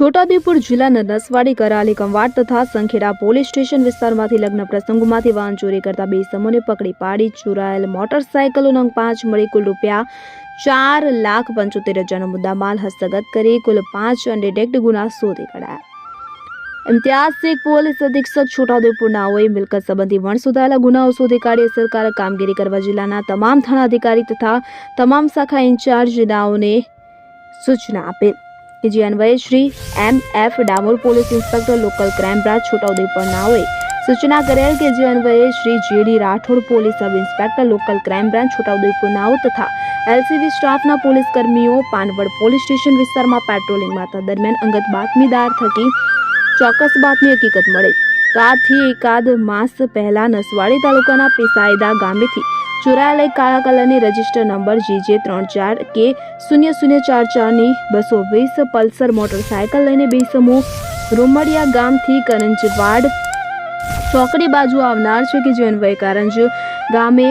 છોટાઉદેપુર જિલ્લાના નસવાડી, કરાલી, કંવાડ તથા Sankheda police station વિસ્તારમાંથી લગ્ન પ્રસંગોમાંથી વાહન ચોરી કરતા બે સમૂહને પકડી પાડી ચોરાયેલ મોટરસાયકલો નંગ પાંચ મળી કુલ રૂપિયા ચાર લાખ પંચોતેર હજારનો મુદ્દામાલ હસ્તગત કરી કુલ પાંચ અનડિટેક્ટ ગુના શોધી કઢાયા. ઇમ્તિયાઝ પોલીસ અધિક્ષક છોટાઉદેપુર નાઓએ મિલકત સંબંધી વણ શોધાયેલા ગુનાઓ શોધી કાઢી અસરકારક કામગીરી કરવા જિલ્લાના તમામ થાણા અધિકારી તથા તમામ શાખા ઇન્ચાર્જ નાઓને સૂચના આપેલ કે જે અન્વયે Shri M F Damor police inspector local crime branch હોય. સૂચના કરેલ કે જે અન્વયે Shri JD Rathod police sub inspector local crime branch Chhota Udepur નાઓ તથા એલસીબી સ્ટાફના પોલીસ કર્મીઓ પાનવડ પોલીસ સ્ટેશન વિસ્તારમાં પેટ્રોલિંગમાં દરમિયાન અંગત બાતમીદાર થકી ચોક્કસ બાતમી હકીકત મળે. તો આથી એકાદ માસ પહેલા નસવાડી તાલુકાના પીસાયદા ગામેથી ચોરાયેલ કાળા કલરની રજિસ્ટર નંબર જીજે ત્રણ ચાર કે શૂન્ય શૂન્ય ચાર ચારની બસો વીસ પલ્સર મોટરસાયકલ લઈને બે સમૂહ રોમડિયા ગામથી કરંજવાડ ચોકડી બાજુ આવનાર છે કે જે અન્વય કારંજ ગામે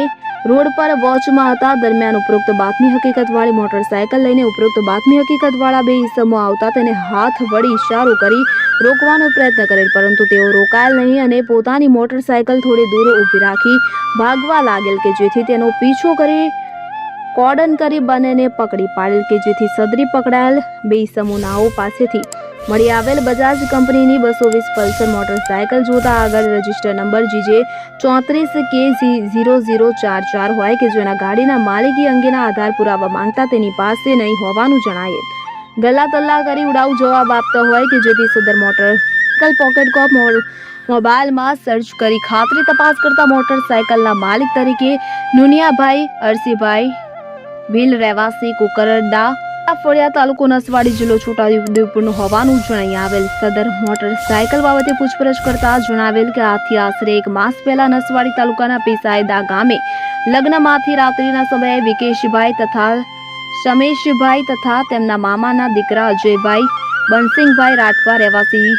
રોડ પર વોચમાં હતા. દરમિયાન ઉપરોક્ત બાતમી હકીકતવાળી મોટરસાયકલ લઈને ઉપરોક્ત બાતમી હકીકતવાળા બે ઇસમો આવતા તેને હાથ વડી ઇશારો કરી રોકવાનો પ્રયત્ન કરેલ. પરંતુ તેઓ રોકાયેલ નહીં અને પોતાની મોટરસાયકલ થોડી દૂર ઊભી રાખી ભાગવા લાગેલ કે જેથી તેનો પીછો કરી, કોર્ડન કરી બંનેને પકડી પાડેલ કે જેથી સદરી પકડાયેલ બે સમૂનાઓ પાસેથી મળી આવેલ બજાજ કંપનીની બસો વીસ પલ્સર મોટરસાયકલ જોતા આગળ રજિસ્ટર નંબર જીજે ચોત્રીસ કે ઝીરો ઝીરો ચાર ચાર હોય કે જેના ગાડીના માલિકી અંગેના આધાર પુરાવા માંગતા તેની પાસે નહીં હોવાનું જણાયેલ ગલ્લા તલ્લા કરી ઉડાવ જવાબ આપતા હોય કે જેથી સદર મોટરસાયકલ પોકેટ કોપ મોબાઈલમાં સર્ચ કરી ખાતરી તપાસ કરતા મોટરસાયકલના માલિક તરીકે નુનિયાભાઈ અરસીભાઈ, ભીલ રહેવાસી કુકરડા ફળિયા તાલુકો નસવાડી જિલ્લો છોટાઉદેપુરનું હોવાનું જણાઈ આવેલ. સદર મોટરસાયકલ બાબતે પૂછપરછ કરતા જણાવેલ કે આથી આશરે એક માસ પહેલા નસવાડી તાલુકાના પીસાયદા ગામે લગ્નમાંથી રાત્રિના સમયે વિકેશભાઈ તથા શમેશભાઈ તથા તેમના મામાના દીકરા અજયભાઈ, બનસિંહભાઈ રાઠવા રહેવાસી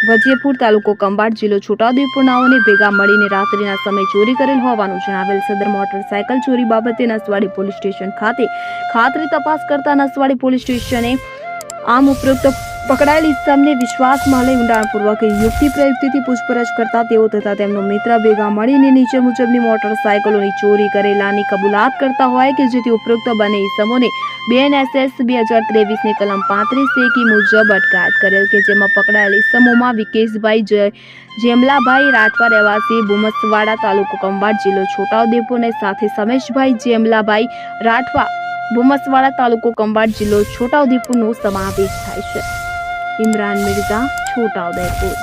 વજેપુર તાલુકો કંબાડ જિલ્લો છોટાઉદેપુરનાઓને ભેગા મળીને રાત્રિના સમય ચોરી કરેલ હોવાનું જણાવેલ સદર મોટરસાયકલ ચોરી બાબતે નસવાડી પોલીસ સ્ટેશન ખાતે ખાતરી તપાસ કરતા નસવાડી પોલીસ સ્ટેશને આમ ઉપરોક્ત પકડાયેલ ઇસમને વિશ્વાસમાં લઈ ઊંડાણપૂર્વક યુક્તિ પ્રયુક્તિથી પૂછપરછ કરતા તેઓ તથા તેમનો મિત્ર ભેગા મળીને નીચે મુજબની મોટરસાયકલોની ચોરી કરેલાની કબૂલાત કરતા હોય કે જેથી ઉપરોક્ત બંને ઇસમોને બીએનએસએસ બે હજાર ત્રેવીસની કલમ પાંત્રીસ એકી મુજબ અટકાયત કરેલ કે જેમાં પકડાયેલ ઇસમોમાં વિકેશભાઈ જય જેમલાભાઈ રાઠવા રહેવાસી બુમસવાડા તાલુકો કંબાડ જિલ્લો છોટાઉદેપુર અને સાથે સમેશભાઈ જેમલાભાઈ રાઠવા બુમસવાડા તાલુકો કંબાડ જિલ્લો છોટાઉદેપુરનો સમાવેશ થાય છે. ઇમરાન મિર્ઝા છોટાઉદેપુર